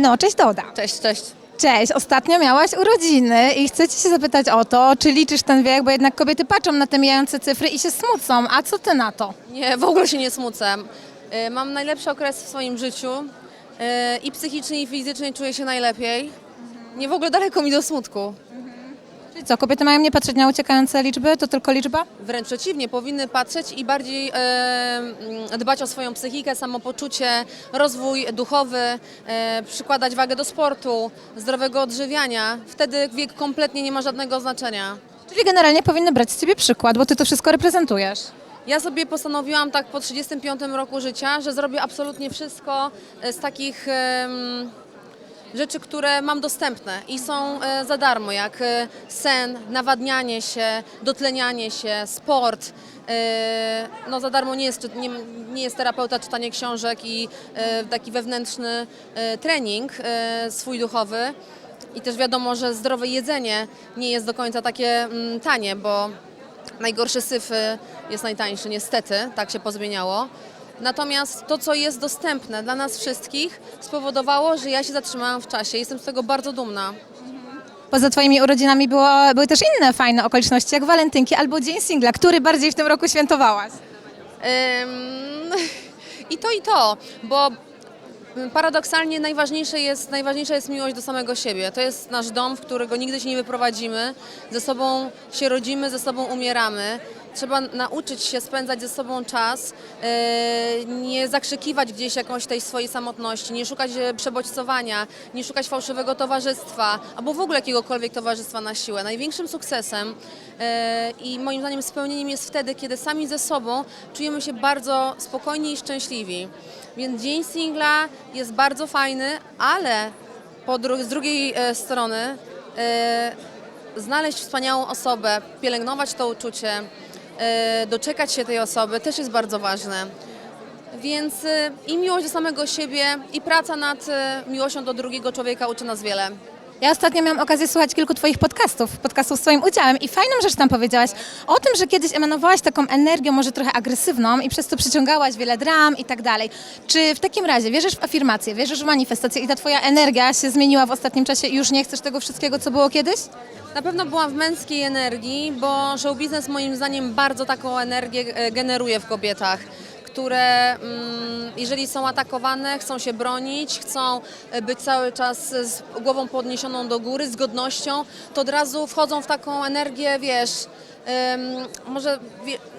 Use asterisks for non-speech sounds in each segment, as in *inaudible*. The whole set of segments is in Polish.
No, cześć Doda. Cześć, cześć. Cześć, ostatnio miałaś urodziny i chcę Cię się zapytać o to, czy liczysz ten wiek, bo jednak kobiety patrzą na te mijające cyfry i się smucą, a co Ty na to? Nie, w ogóle się nie smucę. Y, Mam najlepszy okres w swoim życiu. y, I psychicznie, i fizycznie czuję się najlepiej. Nie w ogóle daleko mi do smutku. Czyli co, kobiety mają nie patrzeć na uciekające liczby, to tylko liczba? Wręcz przeciwnie, powinny patrzeć i bardziej e, dbać o swoją psychikę, samopoczucie, rozwój duchowy, e, przykładać wagę do sportu, zdrowego odżywiania. Wtedy wiek kompletnie nie ma żadnego znaczenia. Czyli generalnie powinny brać z Ciebie przykład, bo Ty to wszystko reprezentujesz. Ja sobie postanowiłam tak po 35 roku życia, że zrobię absolutnie wszystko e, z takich em, rzeczy, które mam dostępne i są e, za darmo, jak e, sen, nawadnianie się, dotlenianie się, sport. E, No za darmo nie jest, nie, nie jest terapeuta, czytanie książek i taki wewnętrzny trening swój duchowy. I też wiadomo, że zdrowe jedzenie nie jest do końca takie mm, tanie, bo Najgorszy syf jest najtańszy, niestety, tak się pozmieniało. Natomiast to, co jest dostępne dla nas wszystkich, spowodowało, że ja się zatrzymałam w czasie. Jestem z tego bardzo dumna. Poza Twoimi urodzinami było, były też inne fajne okoliczności, jak walentynki albo Dzień Singla. Który bardziej w tym roku świętowałaś? Ym, I to, i to, bo paradoksalnie najważniejsze jest, najważniejsza jest miłość do samego siebie. To jest nasz dom, w którego nigdy się nie wyprowadzimy. Ze sobą się rodzimy, ze sobą umieramy. Trzeba nauczyć się spędzać ze sobą czas, e, nie zakrzykiwać gdzieś jakąś tej swojej samotności, nie szukać e, przebodźcowania, nie szukać fałszywego towarzystwa, albo w ogóle jakiegokolwiek towarzystwa na siłę. Największym sukcesem e, i moim zdaniem spełnieniem jest wtedy, kiedy sami ze sobą czujemy się bardzo spokojni i szczęśliwi. Więc dzień singla jest bardzo fajny, ale z drugiej strony znaleźć wspaniałą osobę, pielęgnować to uczucie, doczekać się tej osoby też jest bardzo ważne. Więc e, i miłość do samego siebie, i praca nad e, miłością do drugiego człowieka uczy nas wiele. Ja ostatnio miałam okazję słuchać kilku Twoich podcastów, podcastów z Twoim udziałem i fajną rzecz tam powiedziałaś o tym, że kiedyś emanowałaś taką energią, może trochę agresywną i przez to przyciągałaś wiele dram i tak dalej. Czy w takim razie wierzysz w afirmację, wierzysz w manifestację i ta Twoja energia się zmieniła w ostatnim czasie i już nie chcesz tego wszystkiego, co było kiedyś? Na pewno byłam w męskiej energii, bo show biznes moim zdaniem bardzo taką energię e, generuje w kobietach, które mm, jeżeli są atakowane, chcą się bronić, chcą e, być cały czas z głową podniesioną do góry, z godnością, to od razu wchodzą w taką energię, wiesz, może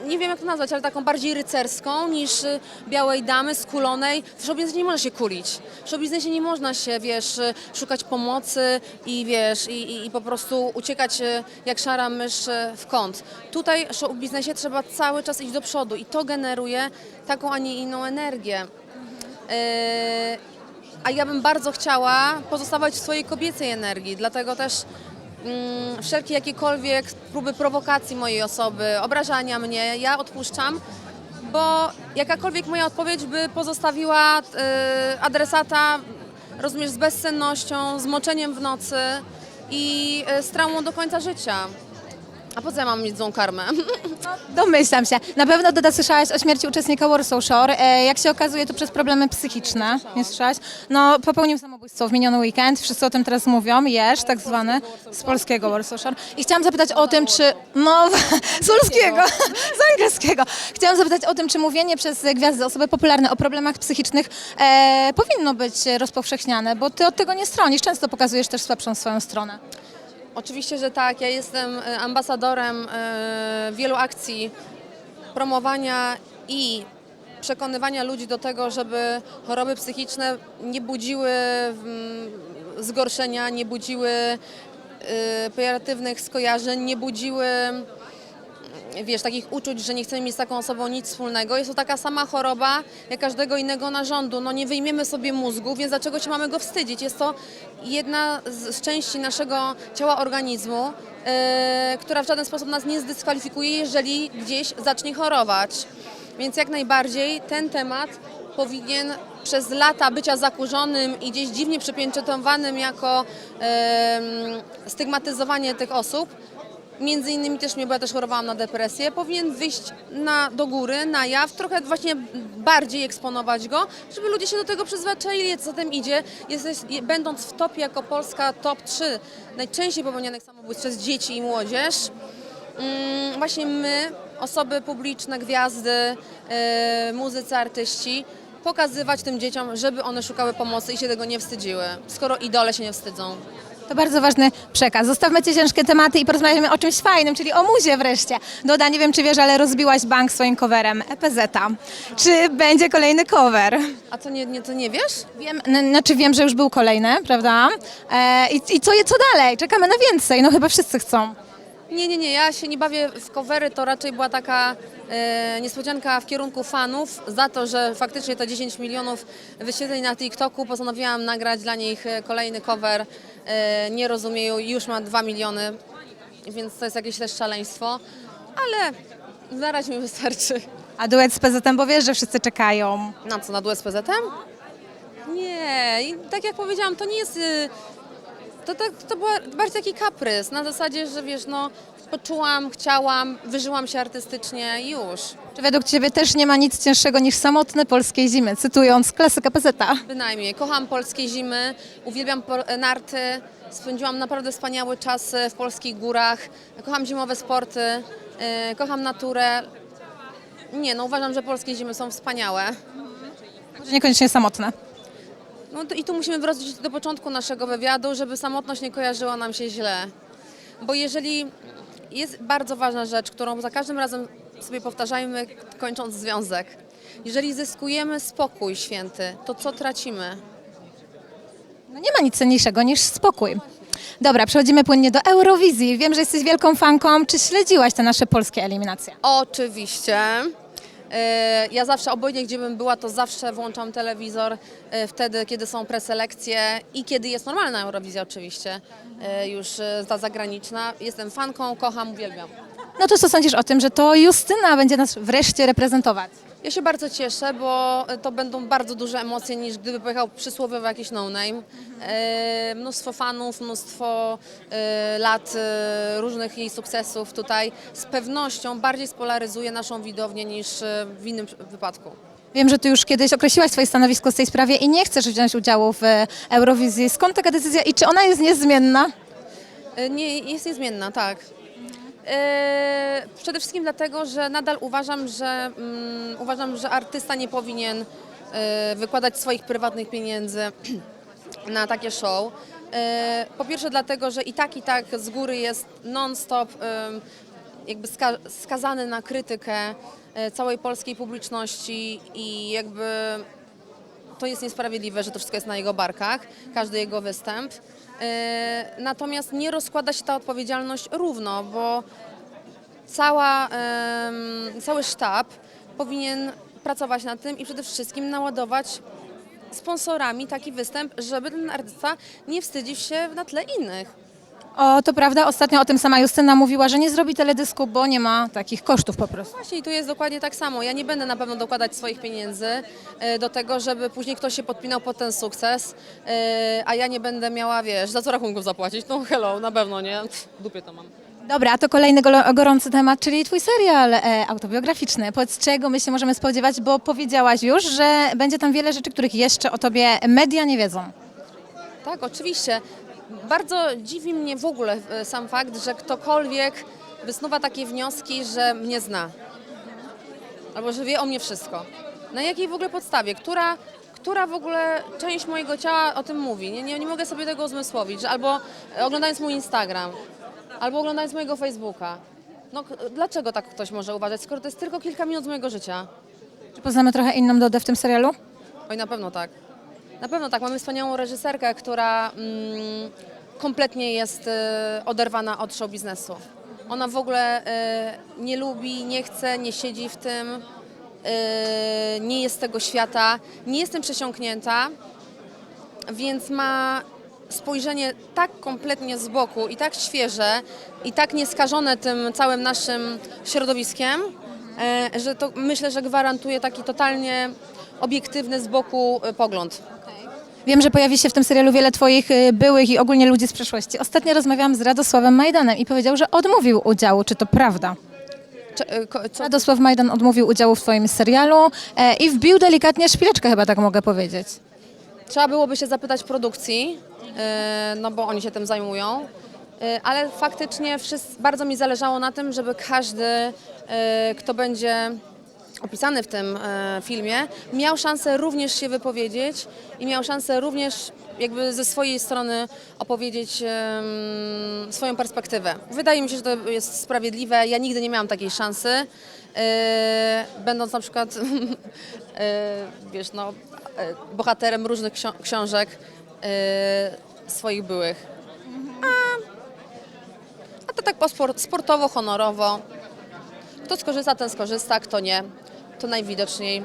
nie wiem jak to nazwać, ale taką bardziej rycerską niż y, białej damy skulonej. W show biznesie nie można się kulić. W show biznesie nie można się, wiesz, y, szukać pomocy i wiesz, i, i, i po prostu uciekać y, jak szara mysz w kąt. Tutaj w show biznesie trzeba cały czas iść do przodu i to generuje taką, a nie inną energię. Yy, a ja bym bardzo chciała pozostawać w swojej kobiecej energii, dlatego też wszelkie jakiekolwiek próby prowokacji mojej osoby, obrażania mnie, ja odpuszczam, bo jakakolwiek moja odpowiedź by pozostawiła yy, adresata, rozumiesz, z bezsennością, z moczeniem w nocy i yy, z traumą do końca życia. A po co ja mam mieć złą karmę? *laughs* Domyślam się. Na pewno Doda słyszałaś o śmierci uczestnika Warsaw Shore. E, jak się okazuje, to przez problemy psychiczne. Nie słyszałaś? No, popełnił samobójstwo w miniony weekend. Wszyscy o tym teraz mówią. Jesz, tak zwany, z polskiego Warsaw. I chciałam zapytać o tym, czy... No, *laughs* z polskiego, *laughs* z angielskiego. Chciałam zapytać o tym, czy mówienie przez gwiazdy, osoby popularne o problemach psychicznych e, powinno być rozpowszechniane, bo ty od tego nie stronisz. Często pokazujesz też słabszą swoją stronę. Oczywiście, że tak. Ja jestem e, ambasadorem e, wielu akcji promowania i przekonywania ludzi do tego, żeby choroby psychiczne nie budziły mm, zgorszenia, nie budziły e, pejoratywnych skojarzeń, nie budziły wiesz, takich uczuć, że nie chcemy mieć z taką osobą nic wspólnego. Jest to taka sama choroba jak każdego innego narządu. No nie wyjmiemy sobie mózgu, więc dlaczego się mamy go wstydzić? Jest to jedna z, części naszego ciała organizmu, e, która w żaden sposób nas nie zdyskwalifikuje, jeżeli gdzieś zacznie chorować. Więc jak najbardziej ten temat powinien przez lata bycia zakurzonym i gdzieś dziwnie przypieczętowanym jako em, stygmatyzowanie tych osób między innymi też mnie, bo ja też chorowałam na depresję, powinien wyjść na, do góry, na jaw, trochę właśnie bardziej eksponować go, żeby ludzie się do tego przyzwyczaili, co za tym idzie. Jesteś, je- będąc w topie jako Polska top 3 najczęściej popełnianych samobójstw przez dzieci i młodzież, mm, właśnie my, osoby publiczne, gwiazdy, yy, muzycy, artyści, pokazywać tym dzieciom, żeby one szukały pomocy i się tego nie wstydziły, skoro idole się nie wstydzą. To bardzo ważny przekaz. Zostawmy te ciężkie tematy i porozmawiamy o czymś fajnym, czyli o muzie wreszcie. Doda, nie wiem czy wiesz, ale rozbiłaś bank swoim coverem EPZ. Czy będzie kolejny cover? A to nie, nie, to nie wiesz? Wiem, znaczy wiem, że już był kolejny, prawda? E, i, I co, je- co dalej? Czekamy na więcej, no chyba wszyscy chcą. Nie, nie, nie, ja się nie bawię w covery, to raczej była taka e, niespodzianka w kierunku fanów za to, że faktycznie to 10 milionów wyświetleń na TikToku postanowiłam nagrać dla nich e, kolejny cover. E, nie rozumieją, już ma 2 miliony, więc to jest jakieś też szaleństwo, ale na razie mi wystarczy. A duet z PZ, bo wiesz, że wszyscy czekają. Na co, na duet z PZ-em? Nie, i tak jak powiedziałam, to nie jest... y, To, tak, to była bardziej taki kaprys, na zasadzie, że wiesz, no, poczułam, chciałam, wyżyłam się artystycznie i już. Czy według Ciebie też nie ma nic cięższego niż samotne polskie zimy, cytując klasyka PZ? Bynajmniej. Kocham polskie zimy, uwielbiam po- narty, spędziłam naprawdę wspaniały czas w polskich górach, kocham zimowe sporty, y, kocham naturę. Nie, no uważam, że polskie zimy są wspaniałe. Może niekoniecznie samotne. No i tu musimy wrócić do początku naszego wywiadu, żeby samotność nie kojarzyła nam się źle. Bo jeżeli jest bardzo ważna rzecz, którą za każdym razem sobie powtarzajmy, kończąc związek. Jeżeli zyskujemy spokój święty, to co tracimy? No nie ma nic cenniejszego niż spokój. Dobra, przechodzimy płynnie do Eurowizji. Wiem, że jesteś wielką fanką. Czy śledziłaś te nasze polskie eliminacje? Oczywiście. E, Ja zawsze, obojętnie gdzie bym była, to zawsze włączam telewizor e, wtedy, kiedy są preselekcje i kiedy jest normalna Eurowizja oczywiście, e, już ta zagraniczna. Jestem fanką, kocham, uwielbiam. No to co sądzisz o tym, że to Justyna będzie nas wreszcie reprezentować? Ja się bardzo cieszę, bo to będą bardzo duże emocje niż gdyby pojechał przysłowiowy jakiś no-name. E, mnóstwo fanów, mnóstwo e, lat e, różnych jej sukcesów tutaj z pewnością bardziej spolaryzuje naszą widownię niż e, w innym wypadku. Wiem, że ty już kiedyś określiłaś swoje stanowisko w tej sprawie i nie chcesz wziąć udziału w e, Eurowizji. Skąd taka decyzja i czy ona jest niezmienna? E, Nie, jest niezmienna, tak. E, przede wszystkim dlatego, że nadal uważam, że mm, uważam, że artysta nie powinien e, wykładać swoich prywatnych pieniędzy *clears throat* na takie show. E, po pierwsze dlatego, że i tak i tak z góry jest non-stop em, jakby ska skazany na krytykę e, całej polskiej publiczności i jakby to jest niesprawiedliwe, że to wszystko jest na jego barkach, każdy jego występ. E, Natomiast nie rozkłada się ta odpowiedzialność równo, bo cała, cały sztab powinien pracować nad tym i przede wszystkim naładować sponsorami taki występ, żeby ten artysta nie wstydził się na tle innych. O, to prawda, ostatnio o tym sama Justyna mówiła, że nie zrobi teledysku, bo nie ma takich kosztów po prostu. Właśnie i tu jest dokładnie tak samo. Ja nie będę na pewno dokładać swoich pieniędzy e, do tego, żeby później ktoś się podpinał pod ten sukces, e, a ja nie będę miała, wiesz, za co rachunków zapłacić. No hello, na pewno nie. Pff, dupie to mam. Dobra, a to kolejny gorący temat, czyli twój serial e, autobiograficzny. Powiedz, czego my się możemy spodziewać, bo powiedziałaś już, że będzie tam wiele rzeczy, których jeszcze o tobie media nie wiedzą. Tak, oczywiście. Bardzo dziwi mnie w ogóle e, sam fakt, że ktokolwiek wysnuwa takie wnioski, że mnie zna. Albo że wie o mnie wszystko. Na jakiej w ogóle podstawie? Która, która w ogóle część mojego ciała o tym mówi? Nie, nie, nie mogę sobie tego uzmysłowić. Albo oglądając mój Instagram, albo oglądając mojego Facebooka. No k- dlaczego tak ktoś może uważać, skoro to jest tylko kilka minut z mojego życia? Czy poznamy trochę inną Dodę w tym serialu? Oj, na pewno tak. Na pewno tak. Mamy wspaniałą reżyserkę, która mm, kompletnie jest e, oderwana od show biznesu. Ona w ogóle e, nie lubi, nie chce, nie siedzi w tym, e, nie jest z tego świata. Nie jestem przesiąknięta, więc ma spojrzenie tak kompletnie z boku i tak świeże i tak nieskażone tym całym naszym środowiskiem, e, że to myślę, że gwarantuje taki totalnie obiektywny z boku e, pogląd. Wiem, że pojawi się w tym serialu wiele Twoich y, byłych i ogólnie ludzi z przeszłości. Ostatnio rozmawiałam z Radosławem Majdanem i powiedział, że odmówił udziału. Czy to prawda? Cze- e, ko- co? Radosław Majdan odmówił udziału w Twoim serialu e, i wbił delikatnie szpileczkę, chyba tak mogę powiedzieć. Trzeba byłoby się zapytać produkcji, e, no bo oni się tym zajmują. E, Ale faktycznie bardzo mi zależało na tym, żeby każdy, e, kto będzie opisany w tym filmie, miał szansę również się wypowiedzieć i miał szansę również jakby ze swojej strony opowiedzieć swoją perspektywę. Wydaje mi się, że to jest sprawiedliwe. Ja nigdy nie miałam takiej szansy. Będąc na przykład, *laughs* wiesz, no, e, bohaterem różnych ksio- książek e, swoich byłych. A, a to tak po spor- sportowo, honorowo. Kto skorzysta, ten skorzysta, kto nie, to najwidoczniej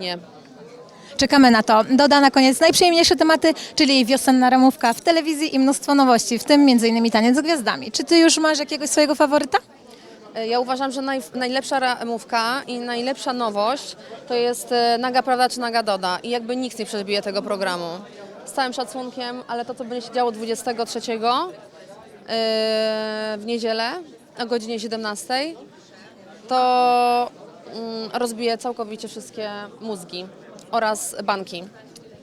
nie. Czekamy na to. Doda na koniec najprzyjemniejsze tematy, czyli wiosenna ramówka w telewizji i mnóstwo nowości, w tym m.in. Taniec z Gwiazdami. Czy Ty już masz jakiegoś swojego faworyta? E, Ja uważam, że naj, najlepsza ramówka i najlepsza nowość to jest e, Naga Prawda czy Naga Doda i jakby nikt nie przebije tego programu. Z całym szacunkiem, ale to, co będzie się działo 23 e, w niedzielę o godzinie 17, to mm, rozbije całkowicie wszystkie mózgi oraz banki.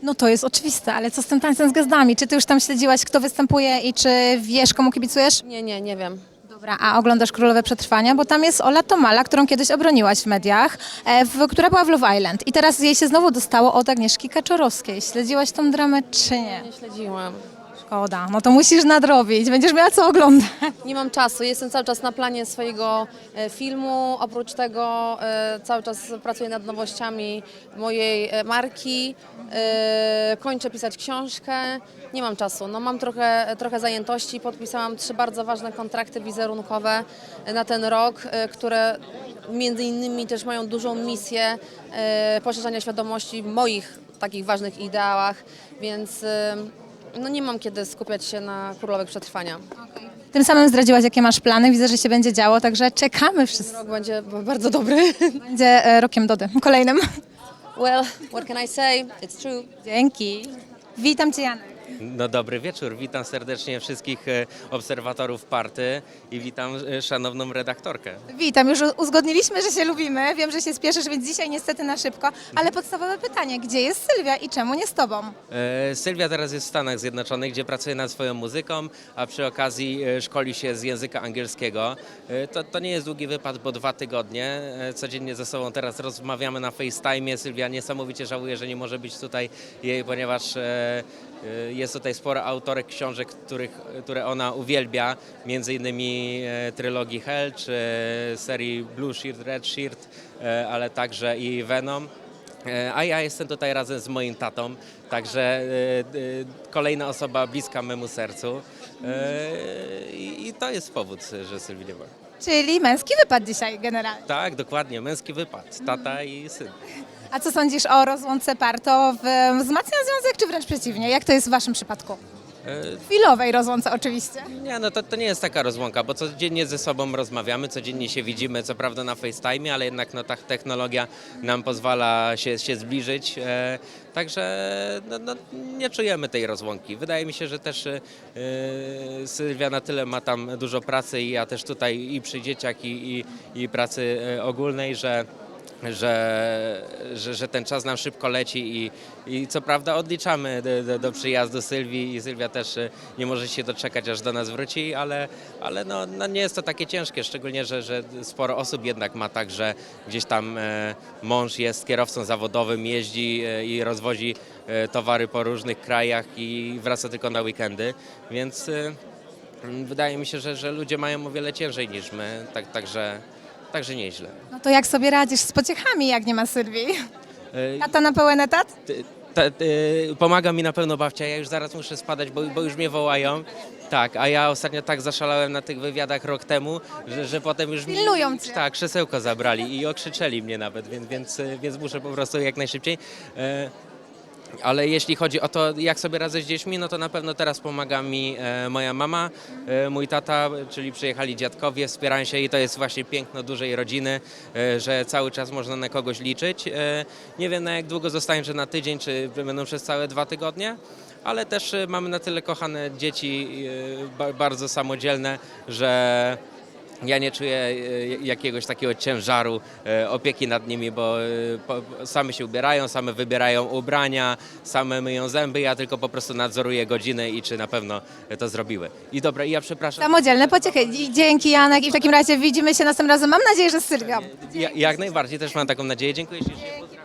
No to jest oczywiste, ale co z tym tańcem z gwiazdami? Czy Ty już tam śledziłaś, kto występuje i czy wiesz, komu kibicujesz? Nie, nie, nie wiem. Dobra, a oglądasz Królowe Przetrwania? Bo tam jest Ola Tomala, którą kiedyś obroniłaś w mediach, e, w, która była w Love Island. I teraz jej się znowu dostało od Agnieszki Kaczorowskiej. Śledziłaś tą dramę, czy nie? Nie śledziłam. Szkoda, no to musisz nadrobić. Będziesz miała co oglądać. Nie mam czasu, jestem cały czas na planie swojego e, filmu. Oprócz tego e, cały czas pracuję nad nowościami mojej e, marki. Kończę pisać książkę. Nie mam czasu. No, mam trochę, trochę zajętości. Podpisałam trzy bardzo ważne kontrakty wizerunkowe na ten rok, które między innymi też mają dużą misję poszerzania świadomości w moich takich ważnych ideałach, więc no, nie mam kiedy skupiać się na królowych przetrwania. Tym samym zdradziłaś, jakie masz plany. Widzę, że się będzie działo, także czekamy wszyscy. Rok będzie bardzo dobry. *laughs* Będzie e, rokiem Dody, kolejnym. Well, what can I say? It's true. Dzięki. Witam Cię, Janek. No dobry wieczór, witam serdecznie wszystkich e, obserwatorów party i witam e, szanowną redaktorkę. Witam, już uzgodniliśmy, że się lubimy. Wiem, że się spieszysz, więc dzisiaj niestety na szybko. Ale podstawowe pytanie, gdzie jest Sylwia i czemu nie z Tobą? E, Sylwia teraz jest w Stanach Zjednoczonych, gdzie pracuje nad swoją muzyką, a przy okazji e, szkoli się z języka angielskiego. E, To, to nie jest długi wypad, bo dwa tygodnie. E, Codziennie ze sobą teraz rozmawiamy na FaceTime. Sylwia niesamowicie żałuje, że nie może być tutaj jej, ponieważ e, jest tutaj sporo autorek książek, których, które ona uwielbia, między innymi e, trylogii Hell czy serii Blue Shirt, Red Shirt, e, ale także i Venom. E, A ja jestem tutaj razem z moim tatą, także kolejna osoba bliska memu sercu. I i to jest powód, że Sylwii nie ma. Czyli męski wypad dzisiaj generalnie. Tak, dokładnie, męski wypad, tata i syn. A co sądzisz o rozłące parto? W, wzmacnia związek, czy wręcz przeciwnie? Jak to jest w Waszym przypadku? E, Chwilowej rozłące oczywiście. Nie, no to, to nie jest taka rozłąka, bo codziennie ze sobą rozmawiamy, codziennie się widzimy, co prawda na FaceTime, ale jednak no, ta technologia nam pozwala się, się zbliżyć, e, także no, no, nie czujemy tej rozłąki. Wydaje mi się, że też e, Sylwia na tyle ma tam dużo pracy i ja też tutaj i przy dzieciach i, i, i pracy e, ogólnej, że że, że, że ten czas nam szybko leci i, i co prawda odliczamy do, do, do przyjazdu Sylwii i Sylwia też e, nie może się doczekać, aż do nas wróci, ale, ale no, no nie jest to takie ciężkie, szczególnie, że, że sporo osób jednak ma tak, że gdzieś tam e, mąż jest kierowcą zawodowym, jeździ e, i rozwozi e, towary po różnych krajach i wraca tylko na weekendy, więc wydaje mi się, że, że ludzie mają o wiele ciężej niż my, tak, także, także nieźle. No to jak sobie radzisz z pociechami, jak nie ma Sylwii? E, Tata na pełen etat? Ty- pomaga mi na pewno babcia, ja już zaraz muszę spadać, bo, bo już mnie wołają. Tak, a ja ostatnio tak zaszalałem na tych wywiadach rok temu, że, że potem już mi Pilnują cię. tak, krzesełko zabrali i okrzyczeli mnie nawet, więc, więc, e, więc muszę po prostu jak najszybciej. E, Ale jeśli chodzi o to, jak sobie radzę z dziećmi, no to na pewno teraz pomaga mi e, moja mama, e, mój tata, czyli przyjechali dziadkowie, wspierają się i to jest właśnie piękno dużej rodziny, e, że cały czas można na kogoś liczyć. Nie wiem na jak długo zostanie, czy na tydzień, czy będą przez całe dwa tygodnie, ale też mamy na tyle kochane dzieci, ba- bardzo samodzielne, że ja nie czuję e, jakiegoś takiego ciężaru e, opieki nad nimi, bo e, same się ubierają, same wybierają ubrania, same myją zęby, ja tylko po prostu nadzoruję godziny i czy na pewno to zrobiły. I dobra, i ja przepraszam. Samodzielne pociechy. Dzięki Janek i w takim razie widzimy się następnym razem. Mam nadzieję, że z Sylwią. Ja, jak najbardziej też mam taką nadzieję. Dziękuję ślicznie.